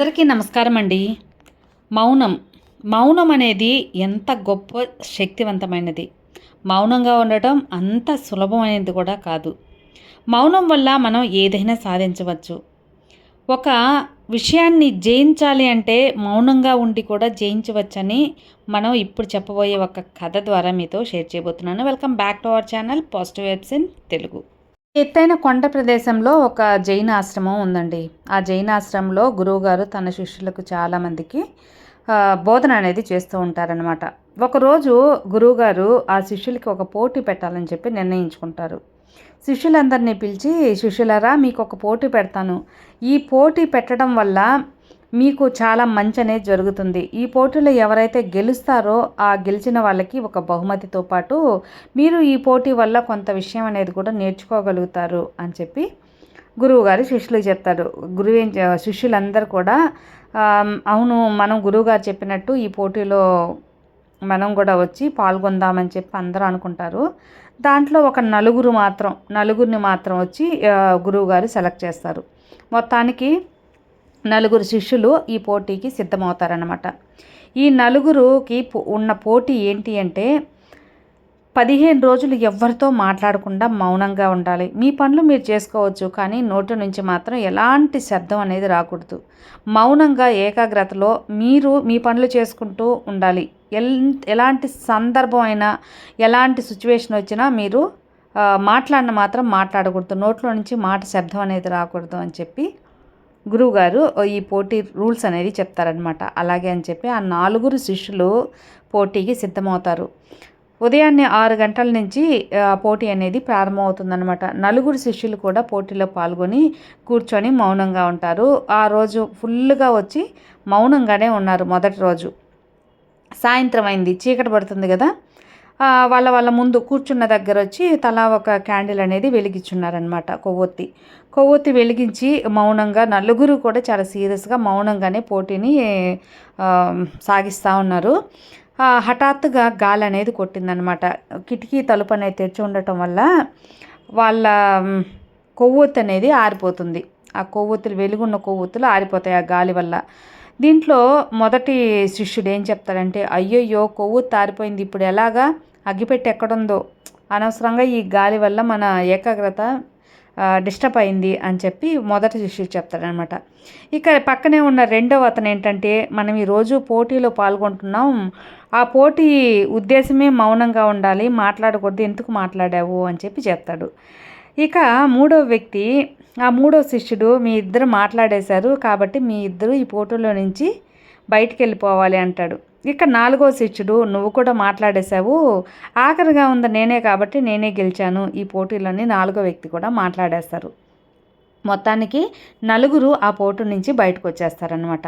అందరికీ నమస్కారం అండి మౌనం. మౌనం అనేది ఎంత గొప్ప శక్తివంతమైనది. మౌనంగా ఉండటం అంత సులభమైనది కూడా కాదు. మౌనం వల్ల మనం ఏదైనా సాధించవచ్చు. ఒక విషయాన్ని జయించాలి అంటే మౌనంగా ఉండి కూడా జయించవచ్చని మనం ఇప్పుడు చెప్పబోయే ఒక కథ ద్వారా మీతో షేర్ చేయబోతున్నాను. Welcome back to our channel positive vibes in Telugu. ఎత్తైన కొండ ప్రదేశంలో ఒక జైన ఆశ్రమం ఉందండి. ఆ జైన ఆశ్రమంలో గురువుగారు తన శిష్యులకు చాలామందికి బోధన అనేది చేస్తూ ఉంటారనమాట ఒకరోజు గురువుగారు ఆ శిష్యులకి ఒక పోటీ పెట్టాలని చెప్పి నిర్ణయించుకుంటారు. శిష్యులందరినీ పిలిచి శిష్యులరా మీకు ఒక పోటీ పెడతాను. ఈ పోటీ పెట్టడం వల్ల మీకు చాలా మంచి అనేది జరుగుతుంది. ఈ పోటీలో ఎవరైతే గెలుస్తారో ఆ గెలిచిన వాళ్ళకి ఒక బహుమతితో పాటు మీరు ఈ పోటీ వల్ల కొంత విషయం అనేది కూడా నేర్చుకోగలుగుతారు అని చెప్పి గురువు గారు శిష్యులకు చెప్తారు. గురువు ఏం శిష్యులందరూ కూడా అవును మనం గురువుగారు చెప్పినట్టు ఈ పోటీలో మనం కూడా వచ్చి పాల్గొందామని చెప్పి అందరూ అనుకుంటారు. దాంట్లో ఒక నలుగురు మాత్రం నలుగురిని మాత్రం వచ్చి గురువుగారు సెలెక్ట్ చేస్తారు. మొత్తానికి నలుగురు శిష్యులు ఈ పోటీకి సిద్ధమవుతారనమాట ఈ నలుగురుకి పో- ఉన్న పోటీ ఏంటి అంటే పదిహేను రోజులు ఎవరితో మాట్లాడకుండా మౌనంగా ఉండాలి. మీ పనులు మీరు చేసుకోవచ్చు కానీ నోటి నుంచి మాత్రం ఎలాంటి శబ్దం అనేది రాకూడదు. మౌనంగా ఏకాగ్రతలో మీరు మీ పనులు చేసుకుంటూ ఉండాలి. ఎల్ ఎలాంటి సందర్భం అయినా ఎలాంటి సిచ్యువేషన్ వచ్చినా మీరు మాట్లాడిన మాత్రం మాట్లాడకూడదు. నోట్లో నుంచి మాట శబ్దం అనేది రాకూడదు అని చెప్పి గురువుగారు ఈ పోటీ రూల్స్ అనేది చెప్తారనమాట అలాగే అని చెప్పి ఆ నలుగురు శిష్యులు పోటీకి సిద్ధమవుతారు. ఉదయాన్నే ఆరు గంటల నుంచి ఆ పోటీ అనేది ప్రారంభమవుతుందనమాట నలుగురు శిష్యులు కూడా పోటీలో పాల్గొని కూర్చొని మౌనంగా ఉంటారు. ఆ రోజు ఫుల్గా వచ్చి మౌనంగానే ఉన్నారు మొదటి రోజు. సాయంత్రం అయింది చీకటి పడుతుంది కదా. వాళ్ళ వాళ్ళ ముందు కూర్చున్న దగ్గర వచ్చి తలా ఒక క్యాండిల్ అనేది వెలిగించున్నారనమాట కొవ్వొత్తి. కొవ్వొత్తి వెలిగించి మౌనంగా నలుగురు కూడా చాలా సీరియస్గా మౌనంగానే పోటీని సాగిస్తూ ఉన్నారు. హఠాత్తుగా గాలి అనేది కొట్టిందనమాట కిటికీ తలుపు అనేది తెరిచి ఉండటం వల్ల వాళ్ళ కొవ్వొత్తి అనేది ఆరిపోతుంది. ఆ కొవ్వొత్తులు వెలుగున్న కొవ్వొత్తులు ఆరిపోతాయి ఆ గాలి వల్ల. దీంట్లో మొదటి శిష్యుడు ఏం చెప్తాడంటే అయ్యయ్యో కొవ్వొత్తి ఆరిపోయింది. ఇప్పుడు ఎలాగా? అగ్గిపెట్టి ఎక్కడుందో? అనవసరంగా ఈ గాలి వల్ల మన ఏకాగ్రత డిస్టర్బ్ అయింది అని చెప్పి మొదటి శిష్యుడు చెప్తాడనమాట. ఇక పక్కనే ఉన్న రెండవ అతను ఏంటంటే మనం ఈరోజు పోటీలో పాల్గొంటున్నాం. ఆ పోటీ ఉద్దేశమే మౌనంగా ఉండాలి. మాట్లాడకూడదు. ఎందుకు మాట్లాడావు? అని చెప్పి చెప్తాడు. ఇక మూడో వ్యక్తి ఆ మూడో శిష్యుడు మీ ఇద్దరు మాట్లాడేశారు కాబట్టి మీ ఇద్దరు ఈ పోటీలో నుంచి బయటికి వెళ్ళిపోవాలి అంటాడు. ఇక నాలుగో శిష్యుడు నువ్వు కూడా మాట్లాడేశావు. ఆఖరిగా ఉంది నేనే కాబట్టి నేనే గెలిచాను. ఈ పోటీలోని నాలుగో వ్యక్తి కూడా మాట్లాడేస్తారు. మొత్తానికి నలుగురు ఆ పోటీ నుంచి బయటకు వచ్చేస్తారనమాట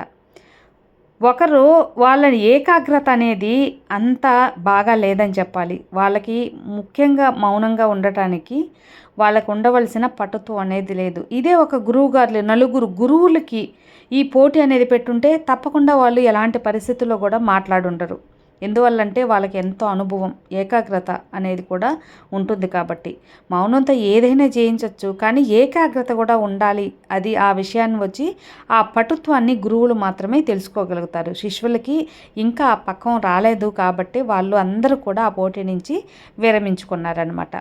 ఒకరు వాళ్ళ ఏకాగ్రత అనేది అంత బాగా లేదని చెప్పాలి. వాళ్ళకి ముఖ్యంగా మౌనంగా ఉండటానికి వాళ్ళకు ఉండవలసిన పటుత్వం అనేది లేదు. ఇదే ఒక గురువు గారు నలుగురు గురువులకి ఈ పోటీ అనేది పెట్టుంటే తప్పకుండా వాళ్ళు ఎలాంటి పరిస్థితుల్లో కూడా మాట్లాడుండరు. ఎందువల్లంటే వాళ్ళకి ఎంతో అనుభవం ఏకాగ్రత అనేది కూడా ఉంటుంది కాబట్టి. మౌనంతో ఏదైనా చేయించవచ్చు కానీ ఏకాగ్రత కూడా ఉండాలి. అది ఆ విషయాన్ని వచ్చి ఆ పటుత్వాన్ని గురువులు మాత్రమే తెలుసుకోగలుగుతారు. శిష్యులకి ఇంకా ఆ పక్కం రాలేదు కాబట్టి వాళ్ళు అందరూ కూడా ఆ పోటీ నుంచి విరమించుకున్నారనమాట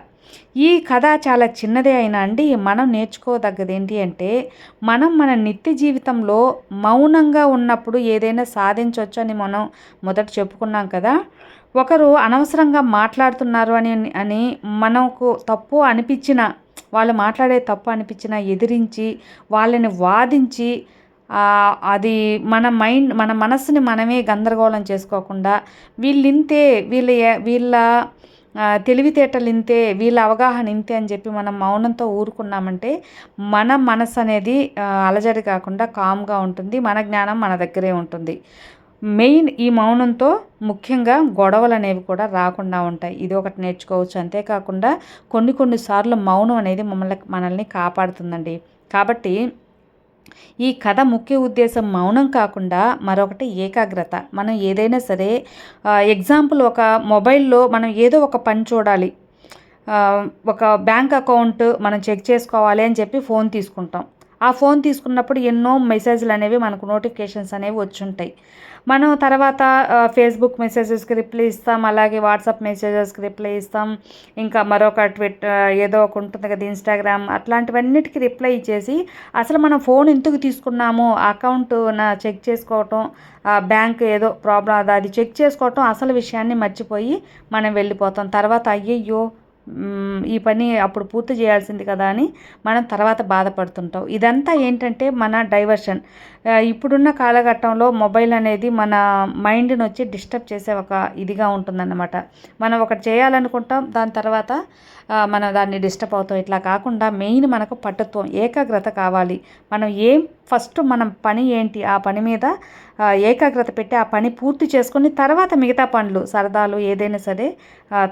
ఈ కథ చాలా చిన్నదే అయినా అండి మనం నేర్చుకోదగ్గది ఏంటి అంటే మనం మన నిత్య జీవితంలో మౌనంగా ఉన్నప్పుడు ఏదైనా సాధించవచ్చు అని మనం మొదట చెప్పుకున్నాం కదా. ఒకరు అనవసరంగా మాట్లాడుతున్నారు అని అని మనకు తప్పు అనిపించిన వాళ్ళు మాట్లాడే తప్పు అనిపించిన ఎదిరించి వాళ్ళని వాదించి అది మన మైండ్ మన మనస్సుని మనమే గందరగోళం చేసుకోకుండా వీళ్ళింతే వీళ్ళ వీళ్ళ తెలివితేటలు ఇంతే వీళ్ళ అవగాహన ఇంతే అని చెప్పి మనం మౌనంతో ఊరుకున్నామంటే మన మనసు అనేది అలజడి కాకుండా కామ్గా ఉంటుంది మన జ్ఞానం మన దగ్గరే ఉంటుంది. మెయిన్ ఈ మౌనంతో ముఖ్యంగా గొడవలు అనేవి కూడా రాకుండా ఉంటాయి. ఇది ఒకటి నేర్చుకోవచ్చు. అంతేకాకుండా కొన్ని కొన్నిసార్లు మౌనం అనేది మమ్మల్ని మనల్ని కాపాడుతుందండి. కాబట్టి ఈ కథ ముఖ్య ఉద్దేశం మౌనం కాకుండా మరొకటి ఏకాగ్రత. మనం ఏదైనా సరే ఎగ్జాంపుల్ ఒక మొబైల్లో మనం ఏదో ఒక పని చూడాలి. ఒక బ్యాంక్ అకౌంట్ మనం చెక్ చేసుకోవాలి అని చెప్పి ఫోన్ తీసుకుంటాం. ఆ ఫోన్ తీసుకున్నప్పుడు ఎన్నో మెసేజ్లు అనేవి మనకు నోటిఫికేషన్స్ అనేవి వచ్చుంటాయి. మనం తర్వాత ఫేస్బుక్ మెసేజెస్కి రిప్లై ఇస్తాం అలాగే వాట్సాప్ మెసేజెస్కి రిప్లై ఇస్తాం ఇంకా మరొక ట్విట్ ఏదో ఒక ఉంటుంది కదా ఇన్స్టాగ్రామ్ అట్లాంటివన్నిటికీ రిప్లై ఇచ్చేసి అసలు మనం ఫోన్ ఎందుకు తీసుకున్నాము అకౌంట్ నా చెక్ చేసుకోవటం బ్యాంక్ ఏదో ప్రాబ్లం అది అది చెక్ చేసుకోవటం అసలు విషయాన్ని మర్చిపోయి మనం వెళ్ళిపోతాం. తర్వాత అయ్యయ్యో ఈ పని అప్పుడు పూర్తి చేయాల్సింది కదా అని మనం తర్వాత బాధపడుతుంటాం. ఇదంతా ఏంటంటే మన డైవర్షన్. ఇప్పుడున్న కాలఘట్టంలో మొబైల్ అనేది మన మైండ్ని వచ్చి డిస్టర్బ్ చేసే ఒక ఇదిగా ఉంటుందన్నమాట. మనం ఒకటి చేయాలనుకుంటాం దాని తర్వాత మనం దాన్ని డిస్టర్బ్ అవుతాం. ఇట్లా కాకుండా మెయిన్ మనకు పట్టుత్వం ఏకాగ్రత కావాలి. మనం ఏం ఫస్ట్ మనం పని ఏంటి ఆ పని మీద ఏకాగ్రత పెట్టి ఆ పని పూర్తి చేసుకొని తర్వాత మిగతా పనులు సరదాలు ఏదైనా సరే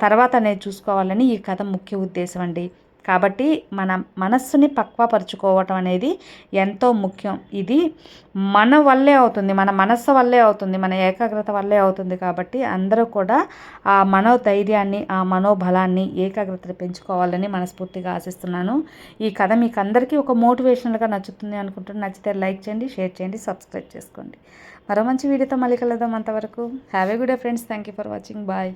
తర్వాత అనేది చూసుకోవాలని ఈ కథ ముఖ్య ఉద్దేశం అండి. కాబట్టి మన మనస్సుని పక్వపరుచుకోవటం అనేది ఎంతో ముఖ్యం. ఇది మన వల్లే అవుతుంది మన మనస్సు వల్లే అవుతుంది మన ఏకాగ్రత వల్లే అవుతుంది కాబట్టి అందరూ కూడా ఆ మనోధైర్యాన్ని ఆ మనోబలాన్ని ఏకాగ్రతని పెంచుకోవాలని మనస్ఫూర్తిగా ఆశిస్తున్నాను. ఈ కథ మీకు అందరికీ ఒక మోటివేషనల్గా నచ్చుతుంది అనుకుంటున్నాను నచ్చితే లైక్ చేయండి షేర్ చేయండి సబ్స్క్రైబ్ చేసుకోండి. మరో మంచి వీడియోతో మళ్ళీ కలుద్దాం అంతవరకు. Have a good day friends thank you for watching bye